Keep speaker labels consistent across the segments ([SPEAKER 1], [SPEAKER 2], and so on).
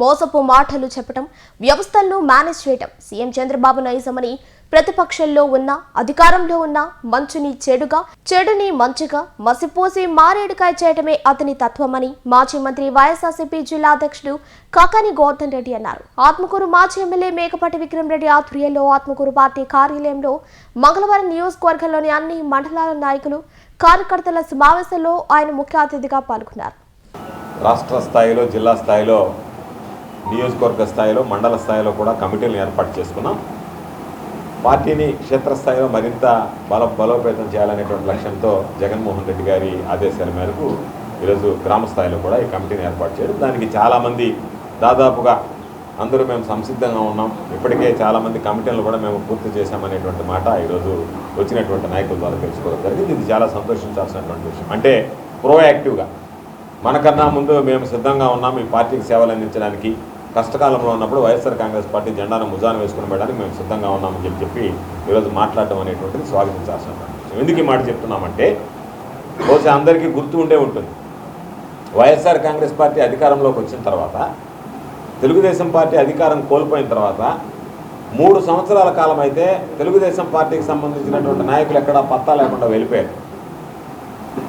[SPEAKER 1] మోసపు మాటలు చెప్పడం వ్యవస్థలను మేనేజ్ చేయటం. సీఎం చంద్రబాబు నైజమని ప్రతిపక్షంలో ఉన్న అధికారంలో ఉన్న మంచుని చెడుగా చెడుని మంచిగా మసిపోసి మారేడుకాయ చేయటమే అతని తత్వమని మాజీ మంత్రి వైఎస్ఆర్సీపీ జిల్లా అధ్యక్షుడు కాకాని గోవర్ధన్ రెడ్డి అన్నారు. ఆత్మకూరు మాజీ ఎమ్మెల్యే మేకపాటి విక్రమ్ రెడ్డి ఆధ్వర్యంలో ఆత్మకూరు పార్టీ కార్యాలయంలో మంగళవారం నియోజకవర్గంలోని అన్ని మండలాల నాయకులు కార్యకర్తల సమావేశంలో ఆయన ముఖ్య అతిథిగా పాల్గొన్నారు.
[SPEAKER 2] రాష్ట్ర స్థాయిలో జిల్లా స్థాయిలో నియోజకవర్గ స్థాయిలో మండల స్థాయిలో కూడా కమిటీలను ఏర్పాటు చేసుకున్నాం. పార్టీని క్షేత్రస్థాయిలో మరింత బల బలోపేతం చేయాలనేటువంటి లక్ష్యంతో జగన్మోహన్ రెడ్డి గారి ఆదేశాల మేరకు ఈరోజు గ్రామ స్థాయిలో కూడా ఈ కమిటీని ఏర్పాటు చేయడం. దానికి చాలామంది దాదాపుగా అందరూ మేము సంసిద్ధంగా ఉన్నాం. ఇప్పటికే చాలామంది కమిటీలను కూడా మేము పూర్తి చేశామనేటువంటి మాట ఈరోజు వచ్చినటువంటి నాయకుల ద్వారా తెలుసుకోవడం జరిగింది. ఇది చాలా సంతోషించాల్సినటువంటి విషయం. అంటే ప్రోయాక్టివ్గా మనకన్నా ముందు మేము సిద్ధంగా ఉన్నాం ఈ పార్టీకి సేవలు అందించడానికి. కష్టకాలంలో ఉన్నప్పుడు వైఎస్ఆర్ కాంగ్రెస్ పార్టీ జెండాను ముజాన్ వేసుకుని పెట్టడానికి మేము సిద్ధంగా ఉన్నామని చెప్పి చెప్పి ఈరోజు మాట్లాడడం అనేటువంటిది స్వాగతించాల్సిన ఎందుకు ఈ మాట చెప్తున్నామంటే బహుశా అందరికీ గుర్తు ఉండే ఉంటుంది. వైఎస్ఆర్ కాంగ్రెస్ పార్టీ అధికారంలోకి వచ్చిన తర్వాత తెలుగుదేశం పార్టీ అధికారం కోల్పోయిన తర్వాత మూడు సంవత్సరాల కాలం అయితే తెలుగుదేశం పార్టీకి సంబంధించినటువంటి నాయకులు ఎక్కడా పత్తా లేకుండా వెళ్ళిపోయారు.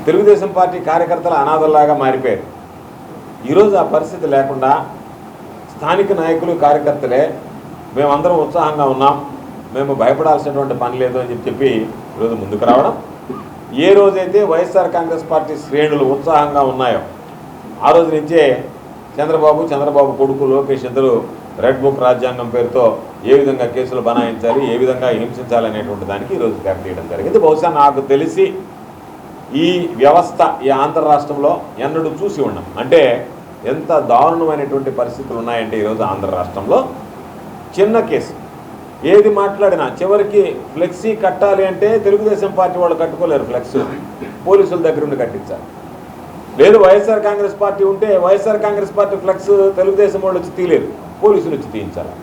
[SPEAKER 2] తెలుగుదేశం పార్టీ కార్యకర్తల అనాథల్లాగా మారిపోయారు. ఈరోజు ఆ పరిస్థితి లేకుండా స్థానిక నాయకులు కార్యకర్తలే మేమందరం ఉత్సాహంగా ఉన్నాం. మేము భయపడాల్సినటువంటి పని లేదు అని చెప్పి చెప్పి ఈరోజు ముందుకు రావడం. ఏ రోజైతే వైఎస్ఆర్ కాంగ్రెస్ పార్టీ శ్రేణులు ఉత్సాహంగా ఉన్నాయో ఆ రోజు నుంచే చంద్రబాబు చంద్రబాబు కొడుకు లోకేష్ ఇద్దరు రెడ్ బుక్ రాజ్యాంగం పేరుతో ఏ విధంగా కేసులు బనాయించాలి ఏ విధంగా హింసించాలి అనేటువంటి దానికి ఈరోజు తెరతీయడం జరిగింది. బహుశా నాకు తెలిసి ఈ వ్యవస్థ ఈ ఆంధ్ర రాష్ట్రంలో ఎన్నడూ చూసి ఉన్నాం అంటే ఎంత దారుణమైనటువంటి పరిస్థితులు ఉన్నాయంటే ఈరోజు ఆంధ్ర రాష్ట్రంలో చిన్న కేసు. ఏది మాట్లాడినా చివరికి ఫ్లెక్సీ కట్టాలి అంటే తెలుగుదేశం పార్టీ వాళ్ళు కట్టుకోలేరు ఫ్లెక్స్. పోలీసుల దగ్గర ఉండి కట్టించాలి. లేదు వైఎస్ఆర్ కాంగ్రెస్ పార్టీ ఉంటే YSR Congress party flex Telugu Desam వాళ్ళు వచ్చి తీయలేరు. పోలీసులు వచ్చి తీయించాలి.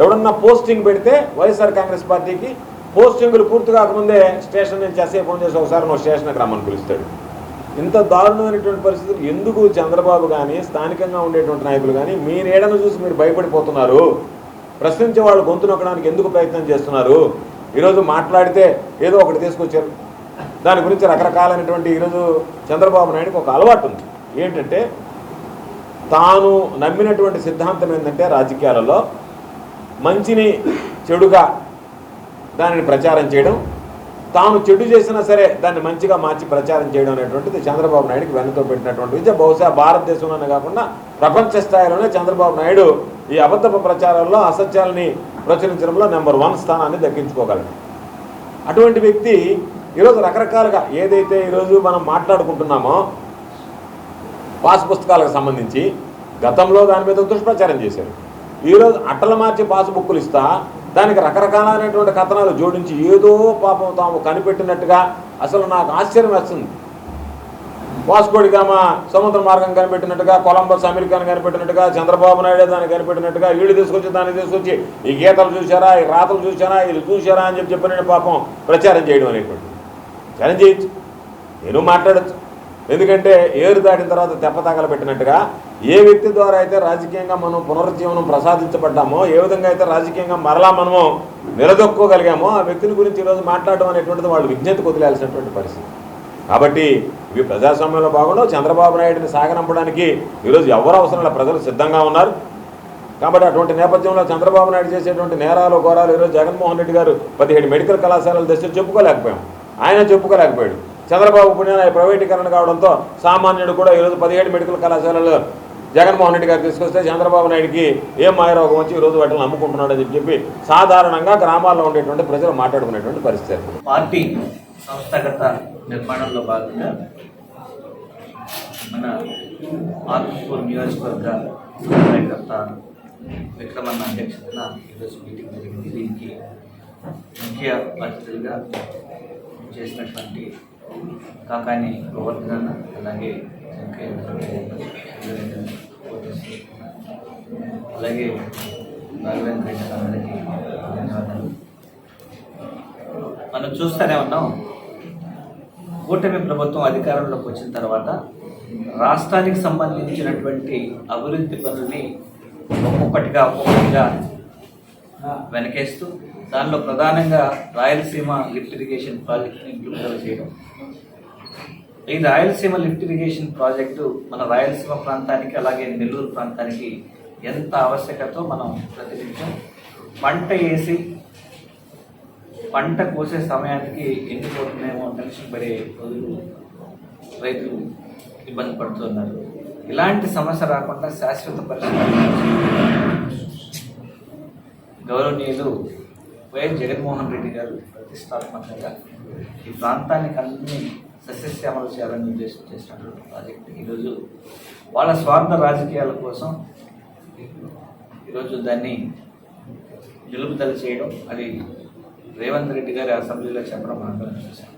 [SPEAKER 2] ఎవడన్నా పోస్టింగ్ పెడితే వైఎస్ఆర్ కాంగ్రెస్ పార్టీకి పోస్టింగ్లు పూర్తి కాకముందే స్టేషన్ నుంచి ఎస్ఐ ఫోన్ చేసి ఒకసారి నువ్వు స్టేషన్కి రమ్మని పిలుస్తాడు. ఇంత దారుణమైనటువంటి పరిస్థితులు ఎందుకు చంద్రబాబు కానీ స్థానికంగా ఉండేటువంటి నాయకులు కానీ మీ నీడను చూసి మీరు భయపడిపోతున్నారు? ప్రశ్నించే వాళ్ళు గొంతు నొక్కడానికి ఎందుకు ప్రయత్నం చేస్తున్నారు? ఈరోజు మాట్లాడితే ఏదో ఒకటి తీసుకొచ్చారు. దాని గురించి రకరకాలైనటువంటి ఈరోజు చంద్రబాబు నాయుడుకి ఒక అలవాటు ఉంది. ఏంటంటే తాను నమ్మినటువంటి సిద్ధాంతం ఏంటంటే రాజకీయాలలో మంచిని చెడుగా దానిని ప్రచారం చేయడం తాను చెడు చేసినా సరే దాన్ని మంచిగా మార్చి ప్రచారం చేయడం అనేటువంటిది చంద్రబాబు నాయుడుకి వెన్నతో పెట్టినటువంటి విద్య. బహుశా భారతదేశంలోనే కాకుండా ప్రపంచ స్థాయిలోనే చంద్రబాబు నాయుడు ఈ అబద్ధపు ప్రచారాల్లో అసత్యాలని ప్రచురించడంలో నెంబర్ వన్ స్థానాన్ని దక్కించుకోగలడు. అటువంటి వ్యక్తి ఈరోజు రకరకాలుగా ఏదైతే ఈరోజు మనం మాట్లాడుకుంటున్నామో పాస్ పుస్తకాలకు సంబంధించి గతంలో దాని మీద దుష్ప్రచారం చేశారు. ఈరోజు అట్టలు మార్చి పాస్ బుక్కులు ఇస్తా దానికి రకరకాలైనటువంటి కథనాలు జోడించి ఏదో పాపం తాము కనిపెట్టినట్టుగా అసలు నాకు ఆశ్చర్యం వేస్తుంది. వాస్కోడిగామా సముద్ర మార్గం కనిపెట్టినట్టుగా కొలంబస్ అమెరికాను కనిపెట్టినట్టుగా చంద్రబాబు నాయుడు దాన్ని కనిపెట్టినట్టుగా వీళ్ళు తీసుకొచ్చి దాన్ని తీసుకొచ్చి ఈ గీతలు చూశారా ఈ రాతలు చూశారా ఇది చూశారా అని చెప్పి చెప్పిన పాపం ప్రచారం చేయడం అనేటువంటి ప్రచారం చేయొచ్చు. నేను మాట్లాడచ్చు. ఎందుకంటే ఏరు దాటిన తర్వాత తెప్ప తగలబెట్టినట్టుగా ఏ వ్యక్తి ద్వారా అయితే రాజకీయంగా మనం పునరుజ్జీవనం ప్రసాదించబడ్డామో ఏ విధంగా అయితే రాజకీయంగా మరలా మనము నిలదొక్కోగలిగామో ఆ వ్యక్తిని గురించి ఈరోజు మాట్లాడడం అనేటువంటిది వాళ్ళు విజ్ఞత వదిలేయాల్సినటువంటి పరిస్థితి. కాబట్టి ఇవి ప్రజాస్వామ్యంలో భాగంలో చంద్రబాబు నాయుడిని సాగనంపడానికి ఈరోజు ఎవరు అవసరం లేదు. ప్రజలు సిద్ధంగా ఉన్నారు. కాబట్టి అటువంటి నేపథ్యంలో చంద్రబాబు నాయుడు చేసేటువంటి నేరాలు ఘోరాలు ఈరోజు జగన్మోహన్ రెడ్డి గారు పదిహేడు మెడికల్ కళాశాలలు తెచ్చి చెప్పుకోలేకపోయాం. ఆయన చెప్పుకోలేకపోయాడు. చంద్రబాబు పుణ్యాన ప్రైవేటీకరణ కావడంతో సామాన్యుడు కూడా ఈరోజు పదిహేడు మెడికల్ కళాశాలలు జగన్మోహన్ రెడ్డి గారు తీసుకొస్తే చంద్రబాబు నాయుడికి ఏం మాయరోగం వచ్చి ఈరోజు వాటిని అమ్ముకుంటున్నాడని చెప్పి చెప్పి సాధారణంగా గ్రామాల్లో ఉండేటువంటి ప్రజలు మాట్లాడుకునేటువంటి పరిస్థితి.
[SPEAKER 3] పార్టీ సంస్థాగత నిర్మాణంలో భాగంగా మన ఆత్మకూరు నియోజకవర్గ కార్యకర్త విక్రమన్న అధ్యక్షతన ఈరోజు మీటింగ్ జరిగింది. దీనికి ముఖ్య అతిథులుగా చేసినటువంటి కాకాని గోవర్ధన్ అలాగే వెంకయ్య అలాగే రాఘవేంద్ర రెడ్డి ధన్యవాదాలు. మనం చూస్తూనే ఉన్నాం. కూటమి ప్రభుత్వం అధికారంలోకి వచ్చిన తర్వాత రాష్ట్రానికి సంబంధించినటువంటి అభివృద్ధి పనుల్ని ఒక్కొక్కటిగా ఒక్కొక్కటిగా వెనకేస్తూ దానిలో ప్రధానంగా రాయలసీమ లిఫ్ట్ ఇరిగేషన్ ప్రాజెక్ట్ని విడుదల చేయడం. ఈ రాయలసీమ లిఫ్ట్ ఇరిగేషన్ ప్రాజెక్టు మన రాయలసీమ ప్రాంతానికి అలాగే నెల్లూరు ప్రాంతానికి ఎంత ఆవశ్యకతో మనం ప్రతినిత్యం పంట వేసి పంట కోసే సమయానికి ఎండిపోతుందేమో టెన్షన్ పడే రోజులు రైతులు ఇబ్బంది పడుతున్నారు. ఇలాంటి సమస్య రాకుండా శాశ్వత పరిష్కారం గౌరవనీయులు వైఎస్ జగన్మోహన్ రెడ్డి గారు ప్రతిష్టాత్మకంగా ఈ ప్రాంతానికి అన్ని సస్యశ్యామలు చేయాలని ఉద్దేశం చేసినటువంటి ప్రాజెక్టు. ఈరోజు వాళ్ళ స్వార్థ రాజకీయాల కోసం ఈరోజు దాన్ని నిలుపుదల చేయడం అది రేవంత్ రెడ్డి గారి అసెంబ్లీలో చెప్పడం మనం చూసాం.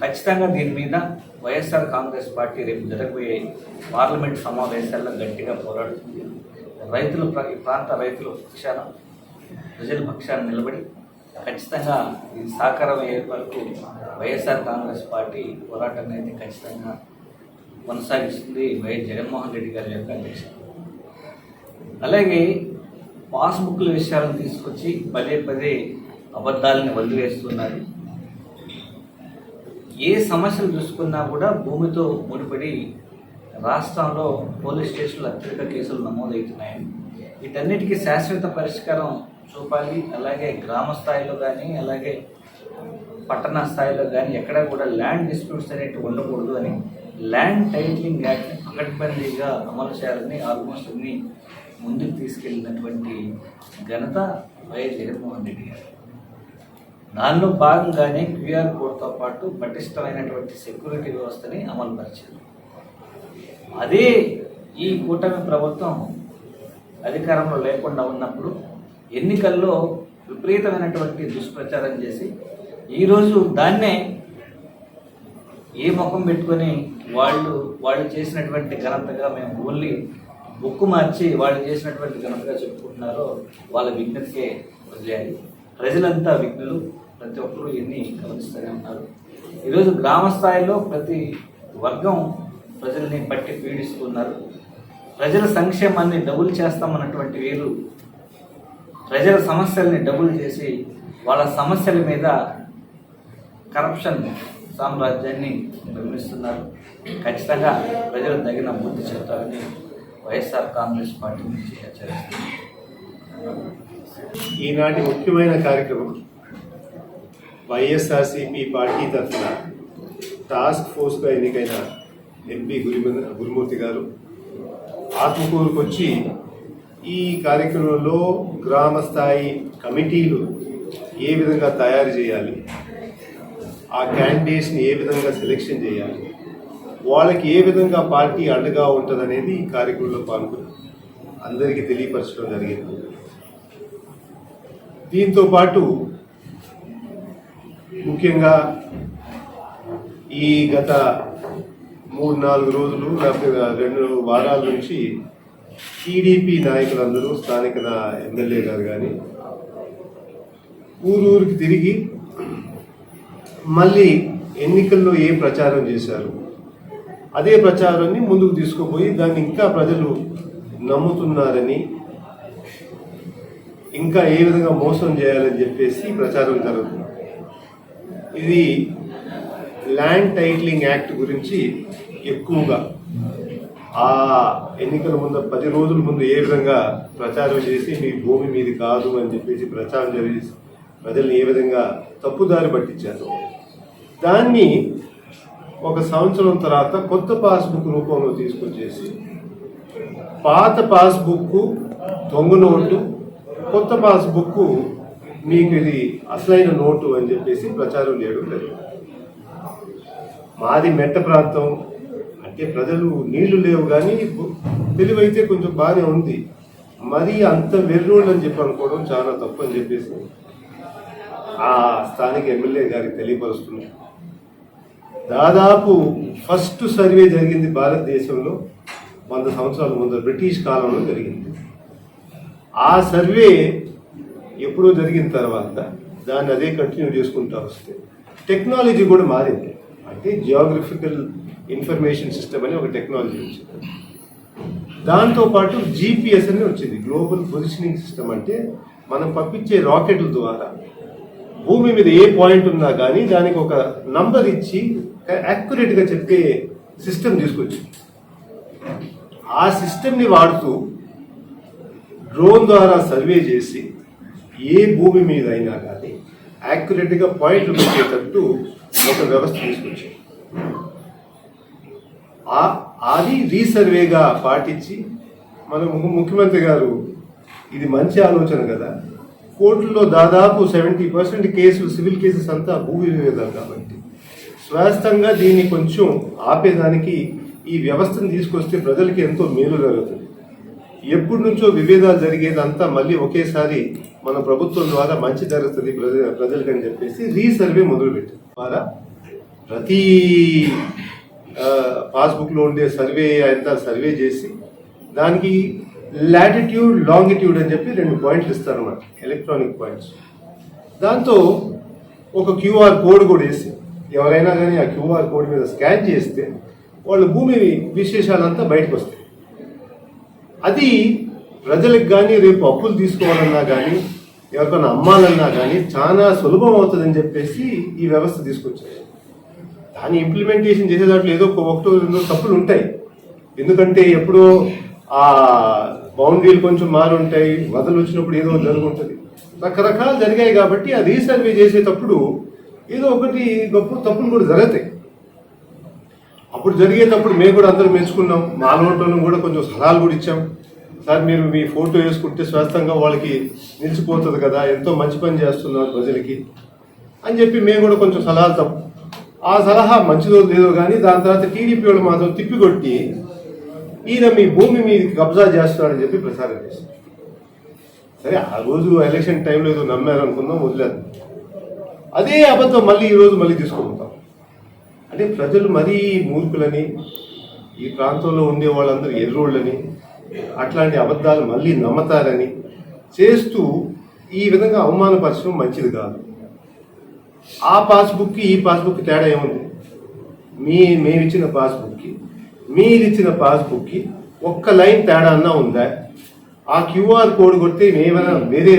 [SPEAKER 3] ఖచ్చితంగా దీని మీద వైఎస్ఆర్ కాంగ్రెస్ పార్టీ రేపు జరగబోయే పార్లమెంట్ సమావేశాల్లో గట్టిగా పోరాడుతుంది. రైతులు ఈ ప్రాంత రైతులు పక్షాన ప్రజల పక్షాన నిలబడి ఖచ్చితంగా ఇది సాకారం అయ్యే వరకు వైఎస్ఆర్ కాంగ్రెస్ పార్టీ పోరాటం అయితే ఖచ్చితంగా కొనసాగిస్తుంది వైఎస్ జగన్మోహన్ రెడ్డి గారి యొక్క అధ్యక్ష అలాగే పాస్బుక్ల విషయాలను తీసుకొచ్చి పదే పదే అబద్ధాలను వదిలివేస్తున్నారు ఏ సమస్యలు చూసుకున్నా కూడా భూమితో ముడిపడి రాష్ట్రంలో పోలీస్ స్టేషన్లు అత్యధిక కేసులు నమోదవుతున్నాయి. వీటన్నిటికీ శాశ్వత పరిష్కారం చూపాలి. అలాగే గ్రామ స్థాయిలో కానీ అలాగే పట్టణ స్థాయిలో కానీ ఎక్కడ కూడా ల్యాండ్ డిస్ప్యూట్స్ అనేవి ఉండకూడదు అని ల్యాండ్ టైటిలింగ్ యాక్ట్ని పకడ్బందీగా అమలు చేయాలని ఆల్మోస్ట్ అన్ని ముందుకు తీసుకెళ్ళినటువంటి ఘనత వైఎస్ జగన్మోహన్ రెడ్డి గారు. దానిలో భాగంగానే క్యూఆర్ కోడ్తో పాటు పటిష్టమైనటువంటి సెక్యూరిటీ వ్యవస్థని అమలుపరిచారు. అదే ఈ కూటమి ప్రభుత్వం అధికారంలో లేకుండా ఉన్నప్పుడు ఎన్నికల్లో విపరీతమైనటువంటి దుష్ప్రచారం చేసి ఈరోజు దాన్నే ఏ ముఖం పెట్టుకొని వాళ్ళు వాళ్ళు చేసినటువంటి ఘనతగా మేము ఓన్లీ బుక్కు మార్చి వాళ్ళు చేసినటువంటి ఘనతగా చెప్పుకుంటున్నారో వాళ్ళ విజ్ఞతకే వదిలేయాలి. ప్రజలంతా విఘ్నులు ప్రతి ఒక్కరూ ఎన్ని గమనిస్తూనే ఉన్నారు. ఈరోజు గ్రామ స్థాయిలో ప్రతి వర్గం ప్రజల్ని పట్టి పీడిస్తున్నారు. ప్రజల సంక్షేమాన్ని డబుల్ చేస్తామన్నటువంటి వీరు ప్రజల సమస్యల్ని డబుల్ చేసి వాళ్ళ సమస్యల మీద కరప్షన్ సామ్రాజ్యాన్ని నిర్మిస్తున్నారు. ఖచ్చితంగా ప్రజలు తగిన బుద్ధి చెప్తారని వైఎస్ఆర్ కాంగ్రెస్ పార్టీ నుంచి హెచ్చరిస్తుంది
[SPEAKER 4] ఈనాటి ముఖ్యమైన కార్యక్రమం వైఎస్ఆర్సిపి పార్టీ తరఫున టాస్క్ ఫోర్స్గా ఎన్నికైన ఎంపీ గురిమ గురుమూర్తి గారు ఆత్మకూరుకు వచ్చి ఈ కార్యక్రమంలో గ్రామ స్థాయి కమిటీలు ఏ విధంగా తయారు చేయాలి ఆ క్యాండిడేట్స్ని ఏ విధంగా సెలెక్షన్ చేయాలి వాళ్ళకి ఏ విధంగా పార్టీ అండగా ఉంటుందనేది ఈ కార్యక్రమంలో పాల్గొని అందరికీ తెలియపరచడం జరిగింది. దీంతో పాటు ముఖ్యంగా ఈ గత మూడు నాలుగు రోజులు లేకపోతే రెండు వారాల నుంచి టీడీపీ నాయకులందరూ స్థానిక ఎమ్మెల్యే గారు కానీ ఊరూరికి తిరిగి మళ్ళీ ఎన్నికల్లో ఏ ప్రచారం చేశారు? అదే ప్రచారాన్ని ముందుకు తీసుకుపోయి దాన్ని ఇంకా ప్రజలు నమ్ముతున్నారని ఇంకా ఏ విధంగా మోసం చేయాలని చెప్పేసి ప్రచారం జరుగుతుంది. ఇది ల్యాండ్ టైటిలింగ్ యాక్ట్ గురించి ఎక్కువగా ఆ ఎన్నికల ముందు పది రోజుల ముందు ఏ విధంగా ప్రచారం చేసి మీ భూమి మీది కాదు అని చెప్పేసి ప్రచారం చేసి ప్రజల్ని ఏ విధంగా తప్పుదారి పట్టించారు. దాన్ని ఒక సంవత్సరం తర్వాత కొత్త పాస్బుక్ రూపంలో తీసుకొచ్చేసి పాత పాస్బుక్ దొంగ నోటు కొత్త పాస్బుక్ మీకు ఇది అసలైన నోటు అని చెప్పేసి ప్రచారం చేయడం జరిగింది. మాది మెట్ట ప్రాంతం అంటే ప్రజలు నీళ్ళు లేవు కానీ తెలివైతే కొంచెం బాగానే ఉంది. మరి అంత వెర్రోళ్ళు అని చెప్పి అనుకోవడం చాలా తప్పు అని చెప్పేసి ఆ స్థానిక ఎమ్మెల్యే గారికి తెలియపరుస్తున్నాం. దాదాపు ఫస్ట్ సర్వే జరిగింది భారతదేశంలో వంద సంవత్సరాల ముందు బ్రిటిష్ కాలంలో జరిగింది. ఆ సర్వే ఎప్పుడో జరిగిన తర్వాత దాన్ని అదే కంటిన్యూ చేసుకుంటూ వస్తే టెక్నాలజీ కూడా మారింది. అంటే జియోగ్రఫికల్ ఇన్ఫర్మేషన్ సిస్టమ్ అని ఒక టెక్నాలజీ వచ్చింది. దాంతో పాటు జీపీఎస్ అని వచ్చింది. గ్లోబల్ పొజిషనింగ్ సిస్టమ్ అంటే మనం పంపించే రాకెట్ల ద్వారా భూమి మీద ఏ పాయింట్ ఉన్నా కానీ దానికి ఒక నంబర్ ఇచ్చి యాక్యురేట్గా చెప్పే సిస్టమ్ తీసుకొచ్చింది. ఆ సిస్టమ్ని వాడుతూ డ్రోన్ ద్వారా సర్వే చేసి ఏ భూమి మీద అయినా కానీ యాక్యురేట్గా పాయింట్లు పెట్టేటట్టు ఒక వ్యవస్థ తీసుకొచ్చింది. అది రీసర్వేగా పాటించి మన ము- ముఖ్యమంత్రి గారు ఇది మంచి ఆలోచన కదా. కోర్టులో దాదాపు సెవెంటీ పర్సెంట్ కేసులు సివిల్ కేసెస్ అంతా భూ వివేదం కాబట్టి. స్వాస్థంగా దీన్ని కొంచెం ఆపేదానికి ఈ వ్యవస్థను తీసుకొస్తే ప్రజలకి ఎంతో మేలు జరుగుతుంది. ఎప్పటి నుంచో విభేదాలు జరిగేదంతా మళ్ళీ ఒకేసారి మన ప్రభుత్వం ద్వారా మంచి జరుగుతుంది ప్రజ అని చెప్పేసి రీసర్వే మొదలుపెట్టారు ద్వారా ప్రతి పాస్బుక్లో ఉండే సర్వే అంతా సర్వే చేసి దానికి లాటిట్యూడ్ లాంగిట్యూడ్ అని చెప్పి రెండు పాయింట్లు ఇస్తారు అన్నమాట ఎలక్ట్రానిక్ పాయింట్స్ దాంతో ఒక క్యూఆర్ కోడ్ కూడా వేసి ఎవరైనా కానీ ఆ క్యూఆర్ కోడ్ మీద స్కాన్ చేస్తే వాళ్ళ భూమి విశేషాలంతా బయటకు వస్తాయి. అది ప్రజలకు కానీ రేపు అప్పులు తీసుకోవాలన్నా కానీ ఎవరికైనా అమ్మాలన్నా కానీ చాలా సులభం అవుతుందని చెప్పేసి ఈ వ్యవస్థ తీసుకొచ్చారు. దాన్ని ఇంప్లిమెంటేషన్ చేసే దాంట్లో ఏదో ఒక ఒకటో రెండో తప్పులు ఉంటాయి. ఎందుకంటే ఎప్పుడో ఆ బౌండరీలు కొంచెం మారుంటాయి వదలు వచ్చినప్పుడు ఏదో జరుగుంటుంది. రకరకాలు జరిగాయి కాబట్టి ఆ రీసర్వే చేసేటప్పుడు ఏదో ఒకటి గొప్ప తప్పులు కూడా జరుగుతాయి. అప్పుడు జరిగేటప్పుడు మేము కూడా అందరం మెచ్చుకున్నాం. మా నోట్లను కూడా కొంచెం సలహాలు కూడా ఇచ్చాం. సార్ మీరు మీ ఫోటో వేసుకుంటే స్వస్థంగా వాళ్ళకి నిలిచిపోతుంది కదా ఎంతో మంచి పని చేస్తున్నారు ప్రజలకి అని చెప్పి మేము కూడా కొంచెం సలహాలు తప్పు ఆ సలహా మంచిదో లేదో కానీ దాని తర్వాత టీడీపీ వాళ్ళు మాత్రం తిప్పికొట్టి ఈయన మీ భూమి మీద కబ్జా చేస్తున్నాడని చెప్పి ప్రచారం చేశారు. సరే ఆ రోజు ఎలక్షన్ టైంలో ఏదో నమ్మారు అనుకుందాం వదిలేదు అదే అబద్ధం మళ్ళీ ఈరోజు మళ్ళీ తీసుకుంటాం. అంటే ప్రజలు మరీ మూర్ఖులని ఈ ప్రాంతంలో ఉండే వాళ్ళందరూ ఎర్రోళ్ళని అట్లాంటి అబద్ధాలు మళ్ళీ నమ్మతారని చేస్తూ ఈ విధంగా అవమానపరచడం మంచిది కాదు. ఆ పాస్బుక్కి ఈ పాస్బుక్ తేడా ఏముంది? మీ మేమిచ్చిన పాస్బుక్కి మీరిచ్చిన పాస్బుక్కి ఒక్క లైన్ తేడా అన్నా ఉందా? ఆ క్యూఆర్ కోడ్ కొడితే ఏమైనా వేరే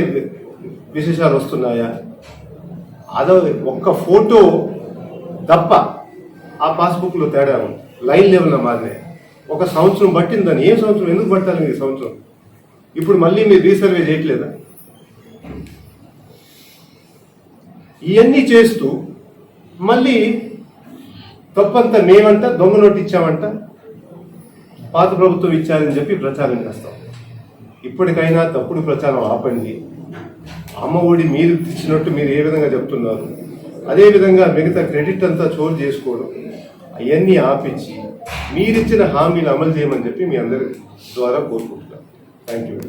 [SPEAKER 4] విశేషాలు వస్తున్నాయా? అదో ఒక్క ఫోటో తప్ప ఆ పాస్బుక్లో తేడా ఉంది లైన్ లెవెల్ మారినాయి. ఒక సంవత్సరం పట్టిందని ఏ సంవత్సరం ఎందుకు పట్టాలి మీకు సంవత్సరం? ఇప్పుడు మళ్ళీ మీరు రీసర్వే చేయట్లేదా? ఇవన్నీ చేస్తూ మళ్ళీ తప్పంతా మేమంట దొంగ నోటు ఇచ్చామంట పాత ప్రభుత్వం ఇచ్చారని చెప్పి ప్రచారం చేస్తాం. ఇప్పటికైనా తప్పుడు ప్రచారం ఆపండి. అమ్మ ఒడి మీరు ఇచ్చినట్టు మీరు ఏ విధంగా చెప్తున్నారు? అదే విధంగా మిగతా క్రెడిట్ అంతా చోటు చేసుకోవడం అవన్నీ ఆపించి మీరిచ్చిన హామీలు అమలు చేయమని చెప్పి మీ అందరి ద్వారా కోరుకుంటున్నాను థ్యాంక్ యూ.